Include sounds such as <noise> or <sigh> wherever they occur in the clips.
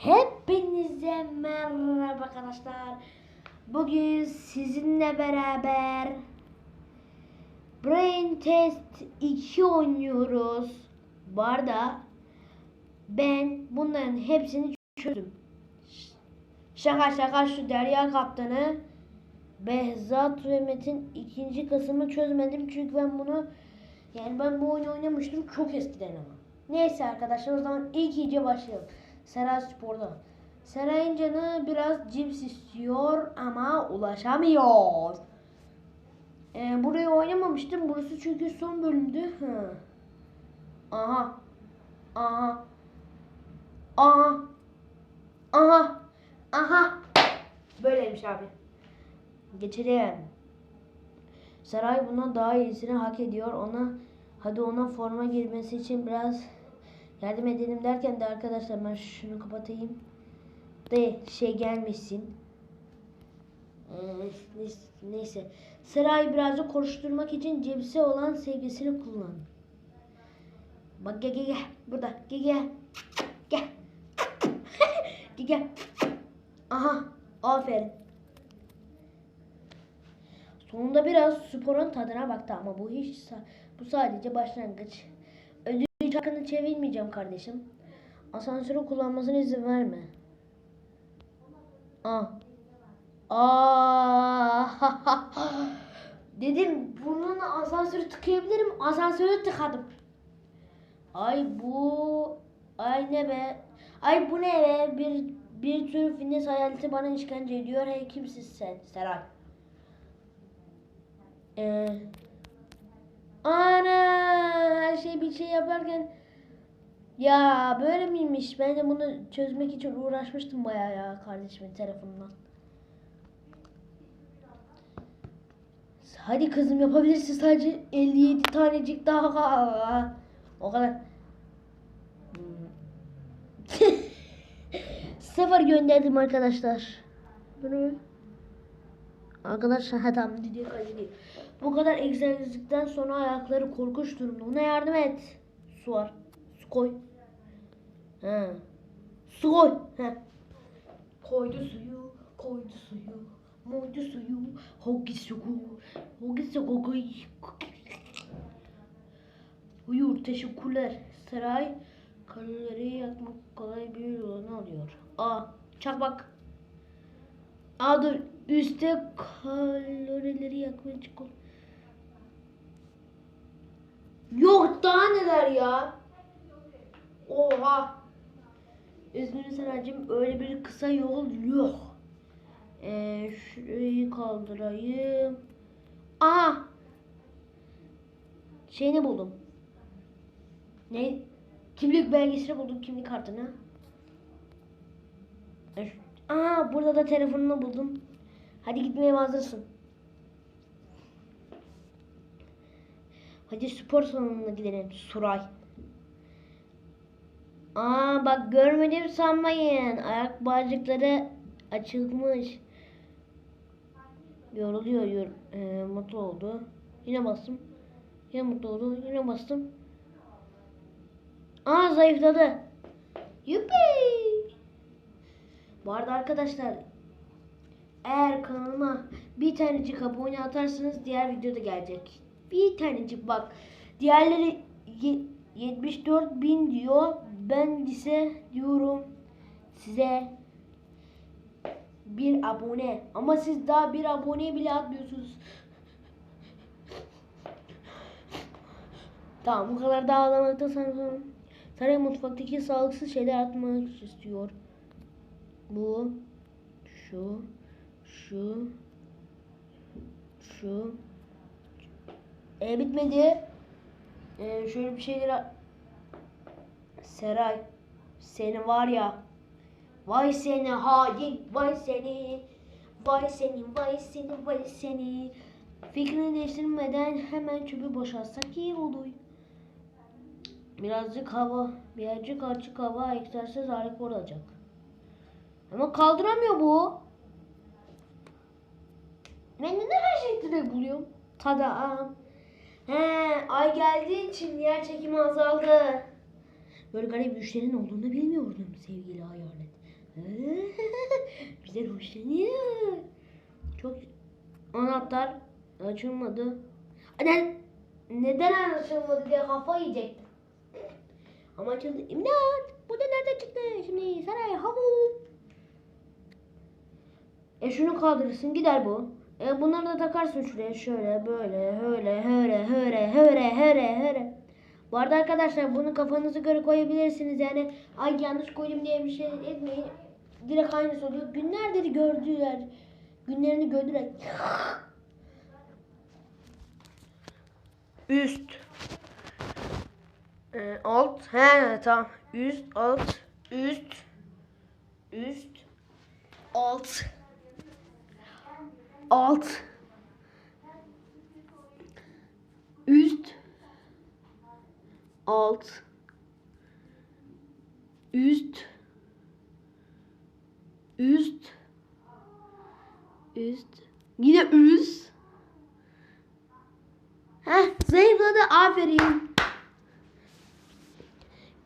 Hepinize merhaba arkadaşlar. Bugün sizinle beraber Brain Test 2 oynuyoruz. Bu arada ben bunların hepsini çözdüm. Şaka şaka şu Derya Kaptanı Behzat ve Metin ikinci kısmı çözmedim çünkü ben bunu yani ben bu oyunu oynamıştım çok eskiden ama. Neyse arkadaşlar o zaman ilk iyice başlayalım. Seray Spor'da. Seray'ın canı biraz cips istiyor ama ulaşamıyor. Ee, burayı oynamamıştım. Burası çünkü son bölümdü. Hı. Aha. Aha. Aha. Aha. Aha. Böyleymiş abi. Geçelim. Saray bundan daha iyisini hak ediyor. Ona hadi ona forma girmesi için biraz yardım edelim derken de arkadaşlar ben şunu kapatayım. De şey gelmesin. Ee, neyse. Saray birazcık koşturmak için cebise olan sevgisini kullan. Bak gel gel gel. Burada. Gel gel. Gel. <laughs> gel gel. Aha. Aferin. Sonunda biraz sporun tadına baktı ama bu hiç bu sadece başlangıç. Ödül hakkını çevirmeyeceğim kardeşim. Asansörü kullanmasına izin verme. Aa. Aa. <laughs> Dedim burnuna asansörü tıkayabilirim. Asansörü tıkadım. Ay bu ay ne be? Ay bu ne be? Bir bir tür fitness hayaleti bana işkence ediyor. Hey kimsin sen? Seray. Ee, ana her şey bir şey yaparken ya böyle miymiş? Ben de bunu çözmek için uğraşmıştım bayağı ya kardeşimin telefonundan. Hadi kızım yapabilirsin sadece 57 tanecik daha. O kadar. <laughs> Sıfır gönderdim arkadaşlar. Bunu Arkadaşlar tamam diye kaydediyor. Bu kadar egzersizlikten sonra ayakları korkunç durumda. Ona yardım et. Su var. Su koy. He. Su koy. He. Koydu suyu. Koydu suyu. Moydu suyu. Hogi suyu. Hogi suyu. Buyur teşekkürler. Saray kalorileri yakmak kolay bir yolunu alıyor. Aa çakmak. Aa dur üstte kalorileri yakmaya çıkıyor. Yok daha neler ya. Oha. Üzgünüm Seracığım öyle bir kısa yol yok. Ee, şurayı kaldırayım. Aa. Şeyini buldum. Ne? Kimlik belgesini buldum kimlik kartını. E, Aa burada da telefonunu buldum. Hadi gitmeye hazırsın. Hadi spor salonuna gidelim Suray. Aa bak görmedim sanmayın. Ayak bağcıkları açılmış. Yoruluyor, yor e, mutlu oldu. Yine bastım. Yine mutlu oldu. Yine bastım. Aa zayıfladı. Yuppi. Bu arada arkadaşlar eğer kanalıma bir tanecik abone atarsanız diğer videoda gelecek. Bir tanecik bak. Diğerleri ye- 74 bin diyor. Ben ise diyorum size bir abone. Ama siz daha bir abone bile atmıyorsunuz. Tamam bu kadar daha ağlamakta sanırım. Saray mutfaktaki sağlıksız şeyler atmak istiyor. Bu, şu, şu, şu. E bitmedi. E, şöyle bir şeyler... Seray, seni var ya. Vay seni hain, vay seni. Vay seni, vay seni, vay seni. Fikrini değiştirmeden hemen çöpü boşaltsak iyi olur. Birazcık hava, birazcık açık hava egzersiz harika olacak. Ama kaldıramıyor bu. Ben neden her şeyi direkt buluyorum? Tada. He, ay geldiği için yer çekimi azaldı. Böyle garip güçlerin olduğunu bilmiyordum sevgili hayalet. <laughs> Bizden hoşlanıyor. Çok anahtar açılmadı. Neden neden açılmadı diye kafa yiyecektim. Ama açıldı. İmdat! Bu da nereden çıktı? Şimdi saray havu. E şunu kaldırırsın gider bu. E bunları da takarsın şuraya şöyle böyle öyle öyle öyle öyle öyle öyle. Bu arada arkadaşlar bunu kafanızı göre koyabilirsiniz yani ay yanlış koydum diye bir şey etmeyin. Direkt aynısı oluyor. Günlerdir gördüler. Günlerini gördüler. <laughs> Üst. Ee, alt. He tamam. Üst, alt, üst, üst, alt, alt, üst, alt, üst, üst, üst, yine üst. Heh, zayıfladı. Aferin.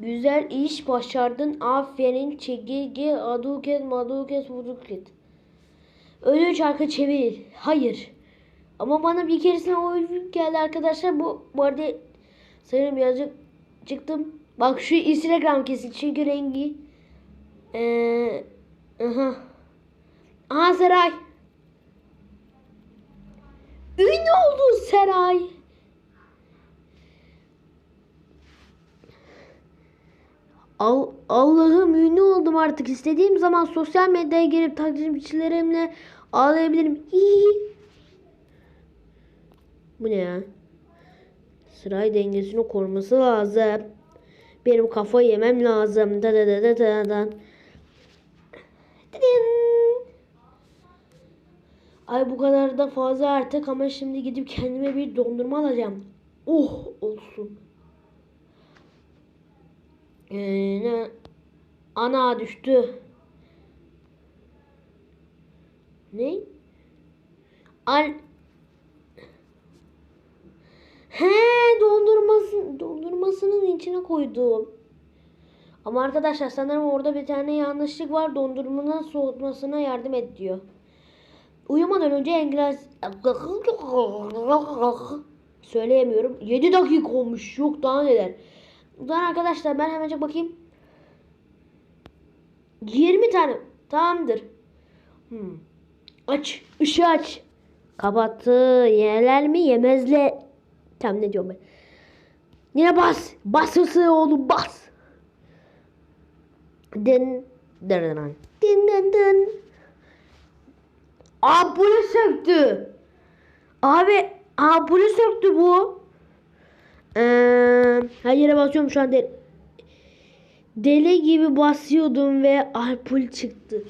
Güzel iş başardın. Aferin. Çekirge, aduket, maduket, vuduket. Ölü çarkı çevir. Hayır. Ama bana bir keresinde o geldi arkadaşlar. Bu, bu arada sanırım birazcık çıktım. Bak şu Instagram kesin çünkü rengi. Ee, aha. Aha Seray. Ünlü oldu Seray. Al, Allah'ım ünlü oldum artık. İstediğim zaman sosyal medyaya girip takipçilerimle ağlayabilirim. Hihi. Bu ne ya? Sıray dengesini koruması lazım. Benim kafa yemem lazım. Da da da da da da. Ay bu kadar da fazla artık ama şimdi gidip kendime bir dondurma alacağım. Oh olsun. Ee? Ana düştü. Ne? Al He dondurması dondurmasının içine koydum. Ama arkadaşlar sanırım orada bir tane yanlışlık var. Dondurmanın soğutmasına yardım et diyor. Uyumadan önce İngiliz söyleyemiyorum. 7 dakika olmuş. Yok daha neler. Zaman arkadaşlar ben hemencik bakayım. 20 tane. Tamamdır. Hmm. Aç. ışığı aç. Kapattı. Yerler mi yemezle. Tam ne diyorum ben. Yine bas. Basısı oğlum bas. Din. Din din din din. Ampulü söktü. Abi ampulü söktü bu. Ee, her yere basıyorum şu an. De deli gibi basıyordum ve ampul çıktı.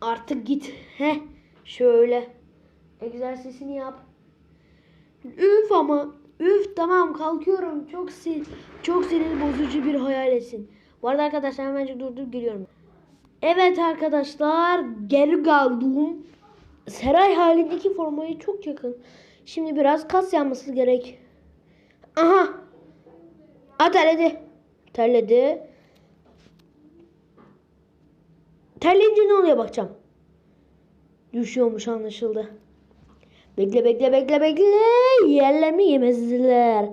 Artık git. He, şöyle. Egzersizini yap. Üf ama. Üf tamam kalkıyorum. Çok sil çok sinir bozucu bir hayal etsin. Bu arada arkadaşlar hemen durdurup geliyorum. Evet arkadaşlar geri geldim. Seray halindeki formaya çok yakın. Şimdi biraz kas yanması gerek. Aha. A terledi. Terledi. Terleyince ne oluyor bakacağım. Düşüyormuş anlaşıldı. Bekle bekle bekle bekle. Yerler mi yemezler.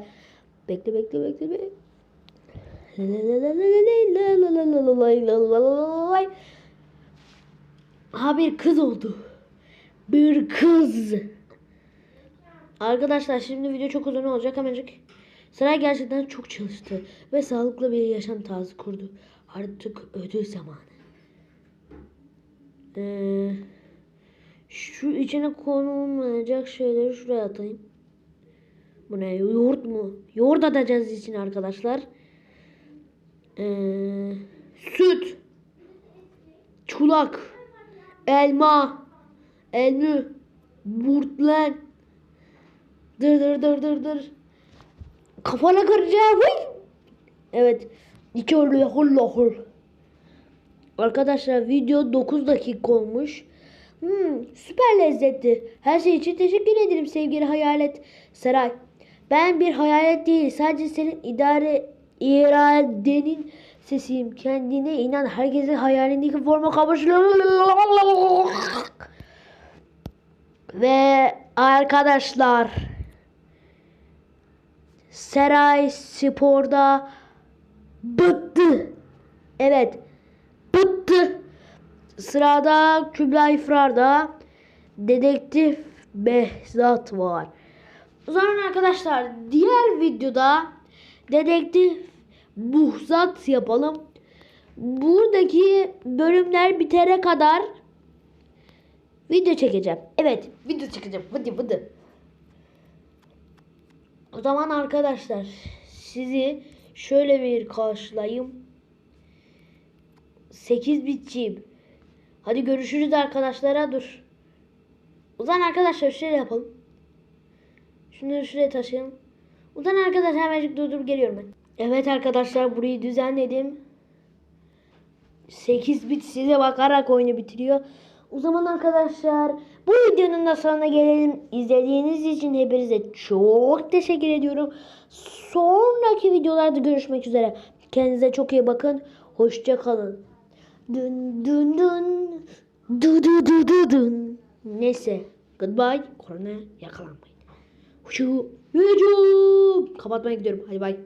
Bekle bekle bekle bekle. Ha bir kız oldu. Bir kız. Arkadaşlar şimdi video çok uzun olacak hemencik. Saray gerçekten çok çalıştı ve sağlıklı bir yaşam tarzı kurdu. Artık ödül zamanı. Ee, şu içine konulmayacak şeyleri şuraya atayım. Bu ne? Yoğurt mu? Yoğurt atacağız için arkadaşlar. Ee, süt. Çulak. Elma. Elmü. Burtlen. Dır dır dır dır dır. Kafana kıracağım. Evet. İki oluyor. Hulla hul. Arkadaşlar video 9 dakika olmuş. Hmm, süper lezzetli. Her şey için teşekkür ederim sevgili hayalet Saray. Ben bir hayalet değil. Sadece senin idare iradenin Sesim kendine inan herkesin hayalindeki forma kavuşuyor. Ve arkadaşlar Seray Spor'da bıttı. Evet. Bıttı. Sırada Kübra İfrar'da Dedektif Behzat var. O zaman arkadaşlar diğer videoda Dedektif Buhzat yapalım. Buradaki bölümler bitene kadar video çekeceğim. Evet video çekeceğim. Vıdı vıdı. O zaman arkadaşlar sizi şöyle bir karşılayayım. 8 bitçiyim. Hadi görüşürüz arkadaşlara dur. O zaman arkadaşlar şöyle yapalım. Şunları şuraya taşıyalım. O zaman arkadaşlar hemencik durdurup geliyorum ben. Evet arkadaşlar burayı düzenledim. 8 bit size bakarak oyunu bitiriyor. O zaman arkadaşlar bu videonun da sonuna gelelim. İzlediğiniz için hepinize çok teşekkür ediyorum. Sonraki videolarda görüşmek üzere. Kendinize çok iyi bakın. Hoşça kalın. Dün dün dün. Du du du du dün. Neyse. Goodbye. Korona yakalanmayın. Şu. Hücum. Kapatmaya gidiyorum. Hadi bay.